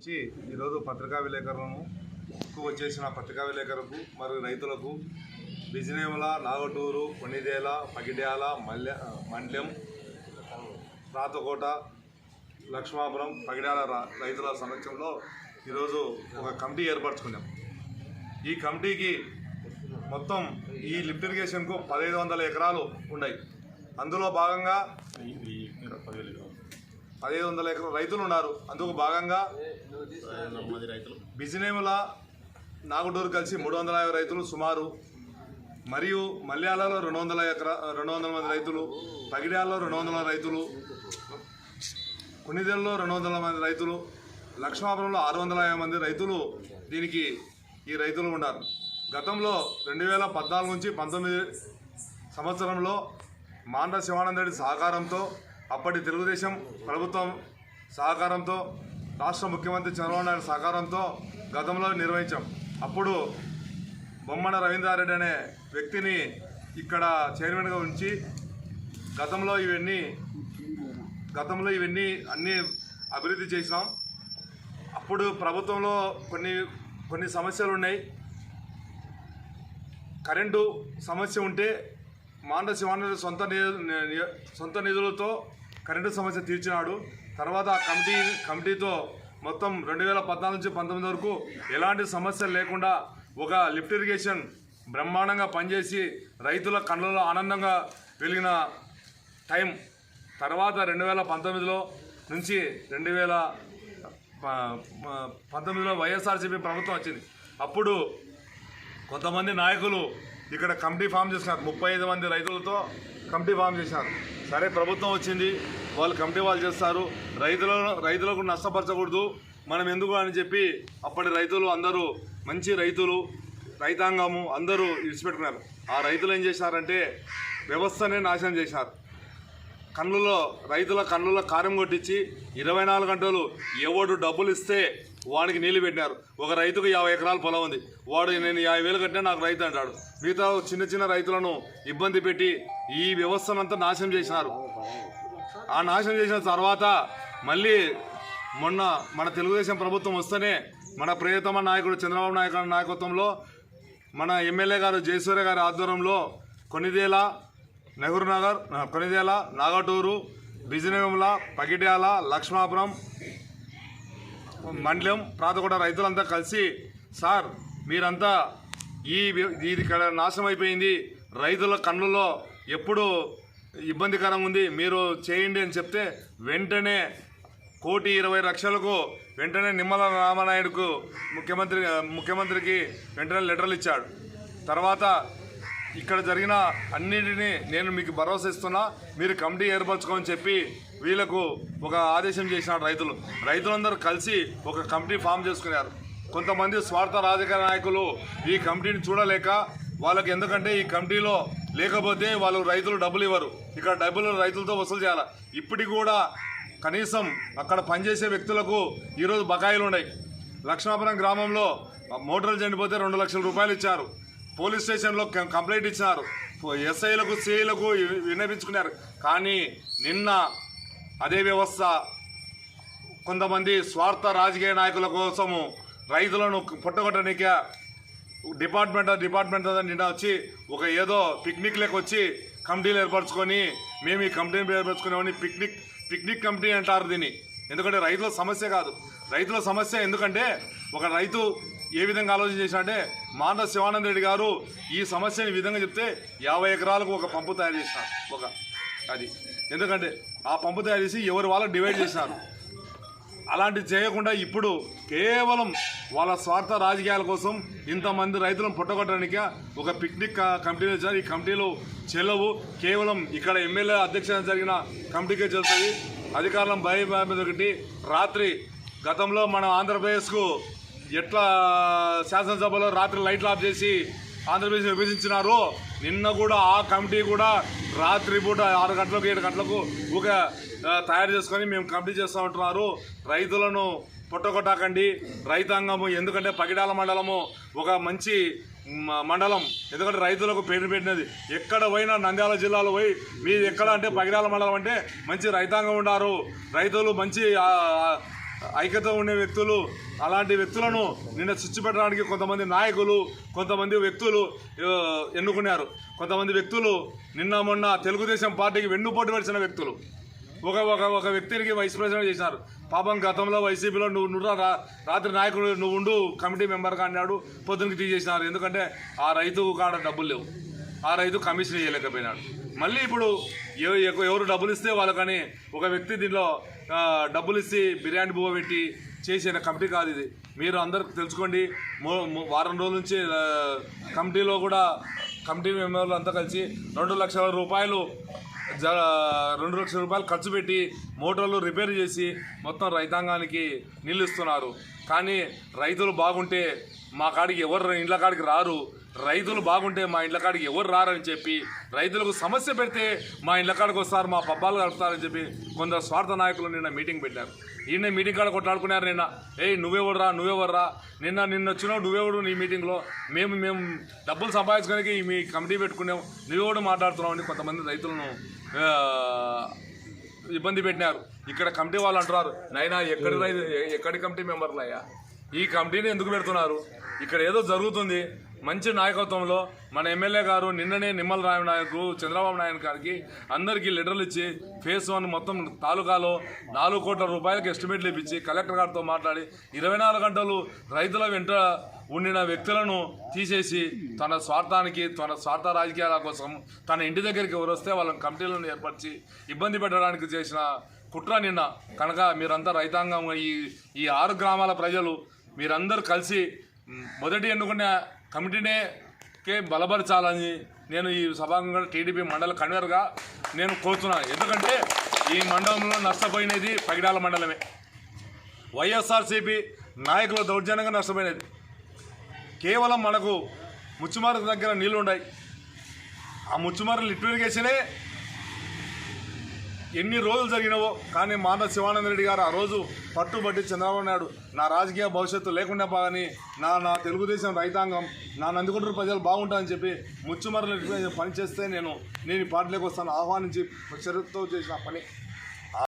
నుంచి ఈరోజు పత్రికా విలేకరులను ఎక్కువ వచ్చేసిన పత్రికా విలేకరులకు మరియు రైతులకు బిజినేముల నాగటూరు కొన్నిదేల పగిడ్యాల మల్లె మండ్యం రాతకోట లక్ష్మాపురం పగిడాల రైతుల సమక్షంలో ఈరోజు ఒక కమిటీ ఏర్పరచుకున్నాం. ఈ కమిటీకి మొత్తం ఈ లిఫ్ట్ ఇరిగేషన్కు పదహైదు వందల ఎకరాలు ఉన్నాయి. అందులో భాగంగా పదిహేను వందల ఎకరాల రైతులు ఉన్నారు. అందుకు భాగంగా బిజినేముల నాగుటూరు కలిసి మూడు వందల యాభై రైతులు సుమారు మరియు మల్యాలలో రెండు వందల ఎకరా రెండు వందల మంది రైతులు పగిడ్యాలలో రెండు వందల రైతులు కొన్నిదేళ్ళలో రెండు వందల మంది రైతులు లక్ష్మాపురంలో ఆరు వందల యాభై మంది రైతులు దీనికి ఈ రైతులు ఉన్నారు. గతంలో రెండు వేల పద్నాలుగు నుంచి పంతొమ్మిది సంవత్సరంలో మాండ్ర శివానంద రెడ్డి సహకారంతో అప్పటి తెలుగుదేశం ప్రభుత్వం సహకారంతో రాష్ట్ర ముఖ్యమంత్రి చంద్రబాబు నాయుడు సహకారంతో గతంలో నిర్వహించాం. అప్పుడు బొమ్మన రవీంద్రారెడ్డి అనే వ్యక్తిని ఇక్కడ చైర్మన్గా ఉంచి గతంలో ఇవన్నీ గతంలో ఇవన్నీ అన్నీ అభివృద్ధి చేసినాం. అప్పుడు ప్రభుత్వంలో కొన్ని కొన్ని సమస్యలు ఉన్నాయి. కరెంటు సమస్య ఉంటే మాండ శివానంద సొంత ని- సొంత నిధులతో కరెంటు సమస్య తీర్చినాడు. తర్వాత ఆ కమిటీ కమిటీతో మొత్తం రెండు వేల పద్నాలుగు నుంచి పంతొమ్మిది వరకు ఎలాంటి సమస్యలు లేకుండా ఒక లిఫ్ట్ ఇరిగేషన్ బ్రహ్మాండంగా పనిచేసి రైతుల కళ్ళలో ఆనందంగా వెలిగిన టైం. తర్వాత రెండు వేల పంతొమ్మిదిలో నుంచి రెండు వేల పంతొమ్మిదిలో వైఎస్ఆర్సీపీ ప్రభుత్వం వచ్చింది. అప్పుడు కొంతమంది నాయకులు ఇక్కడ కమిటీ ఫామ్ చేసినారు. ముప్పై ఐదు మంది రైతులతో కమిటీ ఫామ్ చేసినారు. సరే ప్రభుత్వం వచ్చింది. వాళ్ళు కమిటీ వాళ్ళు చేస్తారు. రైతులను రైతులకు నష్టపరచకూడదు. మనం ఎందుకు అని చెప్పి అప్పటి రైతులు అందరూ మంచి రైతులు రైతాంగము అందరూ విడిచిపెట్టుకున్నారు. ఆ రైతులు ఏం చేశారంటే వ్యవస్థనే నాశనం చేశారు. కన్నులో రైతుల కన్నులో కారం కొట్టించి ఇరవై నాలుగు గంటలు ఎవడు డబ్బులు ఇస్తే వాడికి నీళ్ళు పెట్టినారు. ఒక రైతుకు యాభై ఎకరాల పొలం ఉంది. వాడు నేను యాభై వేలు కట్టినా నాకు రైతు అంటాడు. మిగతా చిన్న చిన్న రైతులను ఇబ్బంది పెట్టి ఈ వ్యవస్థనంతా నాశనం చేసినారు. ఆ నాశనం చేసిన తర్వాత మళ్ళీ మొన్న మన తెలుగుదేశం ప్రభుత్వం వస్తేనే మన ప్రియతమ నాయకుడు చంద్రబాబు నాయకు నాయకత్వంలో మన ఎమ్మెల్యే గారు జయసూర్య గారి ఆధ్వర్యంలో కొనిదేల నెహ్రూ నగర్ కొనిదేల నాగటూరు బిజినెముల పగిడ్యాల లక్ష్మాపురం మండలం ప్రాతగూడ రైతులంతా కలిసి సార్ మీరంతా ఈ ఇది ఇక్కడ నాశనం అయిపోయింది. రైతుల కన్నుల్లో ఎప్పుడు ఇబ్బందికరంగా ఉంది. మీరు చేయండి అని చెప్తే వెంటనే కోటి ఇరవై లక్షలకు వెంటనే నిమ్మల రామనాయుడుకు ముఖ్యమంత్రి ముఖ్యమంత్రికి వెంటనే లెటర్లు ఇచ్చాడు. తర్వాత ఇక్కడ జరిగిన అన్నింటినీ నేను మీకు భరోసా ఇస్తున్నా. మీరు కమిటీ ఏర్పరచుకోమని చెప్పి వీళ్ళకు ఒక ఆదేశం చేసిన రైతులు. రైతులందరూ కలిసి ఒక కమిటీ ఫామ్ చేసుకున్నారు. కొంతమంది స్వార్థ రాజకీయ నాయకులు ఈ కమిటీని చూడలేక వాళ్ళకి ఎందుకంటే ఈ కమిటీలో లేకపోతే వాళ్ళు రైతులు డబ్బులు ఇవ్వరు. ఇక్కడ డబ్బులు రైతులతో వసూలు చేయాలి. ఇప్పటికి కూడా కనీసం అక్కడ పనిచేసే వ్యక్తులకు ఈరోజు బకాయిలు ఉన్నాయి. లక్ష్మాపురం గ్రామంలో మోటార్లు చనిపోతే రెండు లక్షల రూపాయలు ఇచ్చారు. పోలీస్ స్టేషన్లో కం- కంప్లైంట్ ఇచ్చినారు. ఎస్ఐలకు సిఐలకు విన్నపించుకున్నారు కానీ నిన్న అదే వ్యవస్థ. కొంతమంది స్వార్థ రాజకీయ నాయకుల కోసము రైతులను పుట్టగొట్టడానికి డిపార్ట్మెంట్ డిపార్ట్మెంట్ నిన్న వచ్చి ఒక ఏదో పిక్నిక్ లెక్క వచ్చి కమిటీలు ఏర్పరచుకొని మేము ఈ కమిటీని ఏర్పరచుకునేవాడిని పిక్నిక్ పిక్నిక్ కమిటీ అంటారు దీన్ని. ఎందుకంటే రైతుల సమస్య కాదు. రైతుల సమస్య ఎందుకంటే ఒక రైతు ఏ విధంగా ఆలోచన చేశాడంటే మాండ శివానంద రెడ్డి గారు ఈ సమస్యని ఈ విధంగా చెప్తే యాభై ఎకరాలకు ఒక పంపు తయారు చేసినారు. ఒక అది. ఎందుకంటే ఆ పంపు తయారు చేసి ఎవరు వాళ్ళకి డివైడ్ చేసినారు. అలాంటివి చేయకుండా ఇప్పుడు కేవలం వాళ్ళ స్వార్థ రాజకీయాల కోసం ఇంతమంది రైతులను పుట్టగొట్టడానికి ఒక పిక్నిక్ క- కమిటీలు ఇచ్చారు ఈ కమిటీలు చెల్లవు. కేవలం ఇక్కడ ఎమ్మెల్యే అధ్యక్షత జరిగిన కమిటీకే చెల్తుంది అధికారులను ఒకటి రాత్రి గతంలో మన ఆంధ్రప్రదేశ్కు ఎట్లా శాసనసభలో రాత్రి లైట్లు ఆఫ్ చేసి ఆంధ్రప్రదేశ్ విభజించినారు నిన్న కూడా ఆ కమిటీ కూడా రాత్రిపూట ఆరు గంటలకు ఏడు గంటలకు ఒక తయారు చేసుకొని మేము కమిటీ చేస్తూ ఉంటున్నారు. రైతులను పుట్టగొట్టకండి. రైతాంగము ఎందుకంటే పగిడాల మండలము ఒక మంచి మండలం. ఎందుకంటే రైతులకు పేరు పెట్టినది. ఎక్కడ పోయినా నంద్యాల జిల్లాలో పోయి మీరు ఎక్కడ అంటే పగిడాల మండలం అంటే మంచి రైతాంగం ఉన్నారు రైతులు మంచి ఐక్యత ఉండే వ్యక్తులు అలాంటి వ్యక్తులను నిన్న చుచ్చిపెట్టడానికి కొంతమంది నాయకులు కొంతమంది వ్యక్తులు ఎన్నుకున్నారు. కొంతమంది వ్యక్తులు నిన్న మొన్న తెలుగుదేశం పార్టీకి వెన్నుపోటు పెడిచిన వ్యక్తులు. ఒక ఒక ఒక వ్యక్తికి వైస్ ప్రెసిడెంట్ చేసినారు. పాపం గతంలో వైసీపీలో నువ్వు నువ్వు రాత్రి నాయకుడు నువ్వు ఉండు కమిటీ మెంబర్గా అన్నాడు పొద్దునకి తీసేసినారు. ఎందుకంటే ఆ రైతు కాడ డబ్బులు లేవు. ఆ రైతు కమిషన్ చేయలేకపోయినాడు. మళ్ళీ ఇప్పుడు ఎవరు డబ్బులు ఇస్తే వాళ్ళకని ఒక వ్యక్తి దీనిలో డబ్బులు ఇచ్చి బిర్యానీ బువ్వ పెట్టి చేసిన కమిటీ కాదు ఇది. మీరు అందరికి తెలుసుకోండి. వారం రోజుల నుంచి కమిటీలో కూడా కమిటీ మెంబర్లు అంతా కలిసి రెండు లక్షల రూపాయలు జ రెండు లక్షల రూపాయలు ఖర్చు పెట్టి మోటార్లు రిపేర్ చేసి మొత్తం రైతాంగానికి నీళ్ళు కానీ రైతులు బాగుంటే మా కాడికి ఎవరు ఇండ్ల కాడికి రారు. రైతులు బాగుంటే మా ఇండ్ల కాడికి ఎవరు రారని చెప్పి రైతులకు సమస్య పెడితే మా ఇండ్ల కాడికి వస్తారు మా పబ్బాలు కలుపుతారని చెప్పి కొందరు స్వార్థ నాయకులు నిన్న మీటింగ్ పెట్టారు ఈయన మీటింగ్ కాడ కొట్లాడుకున్నారు నిన్న. ఏయ్ నువ్వెవడరా నువ్వెవర్రా? నిన్న నిన్న వచ్చినావు నువ్వెవడు నీ మీటింగ్లో? మేము మేము డబ్బులు సంపాదించుకోడానికి మీ కమిటీ పెట్టుకున్నాం. నువ్వెవడు మాట్లాడుతున్నావు? అని కొంతమంది రైతులను ఇబ్బంది పెట్టినారు. ఇక్కడ కమిటీ వాళ్ళు అంటున్నారు నైనా ఎక్కడి రైతు ఎక్కడి కమిటీ మెంబర్లు అయ్యా ఈ కమిటీని ఎందుకు పెడుతున్నారు? ఇక్కడ ఏదో జరుగుతుంది. మంచి నాయకత్వంలో మన ఎమ్మెల్యే గారు నిన్ననే నిమ్మల రాయ నాయకు చంద్రబాబు నాయుడు గారికి అందరికీ లెటర్లు ఇచ్చి ఫేస్ వన్ మొత్తం తాలూకాలో నాలుగు కోట్ల రూపాయలకు ఎస్టిమేట్లు ఇప్పించి కలెక్టర్ గారితో మాట్లాడి ఇరవై నాలుగు గంటలు రైతుల వెంట ఉండిన వ్యక్తులను తీసేసి తన స్వార్థానికి తన స్వార్థ రాజకీయాల కోసం తన ఇంటి దగ్గరికి ఎవరు వస్తే వాళ్ళని కమిటీలను ఏర్పరిచి ఇబ్బంది పెట్టడానికి చేసిన కుట్ర నిన్న. కనుక మీరంతా రైతాంగం ఈ ఈ ఆరు గ్రామాల ప్రజలు మీరందరూ కలిసి మొదటి ఎన్నుకునే కమిటీనే కే బలపరచాలని నేను ఈ సభాంగంగా టీడీపీ మండల కన్వీనర్గా నేను కోరుతున్నాను ఎందుకంటే ఈ మండలంలో నష్టపోయినది పగిడాల మండలమే. వైఎస్ఆర్సీపీ నాయకుల దౌర్జన్యంగా నష్టపోయినది. కేవలం మనకు ముచ్చుమారు దగ్గర నీళ్ళు ఉన్నాయి ఆ ముచ్చుమారులు లిఫ్ట్ ఎన్ని రోజులు జరిగినవో కానీ మాన శివానంద రెడ్డి గారు ఆ రోజు పట్టుబట్టి చంద్రబాబు నాయుడు నా రాజకీయ భవిష్యత్తు లేకుండా బాగని నా నా తెలుగుదేశం రైతాంగం నా నందికొండ ప్రజలు బాగుంటారని చెప్పి ముచ్చుమరలు పని చేస్తే నేను నేను ఈ పార్టీలోకి వస్తాను ఆహ్వానించి చరిత్రతో చేసిన పని.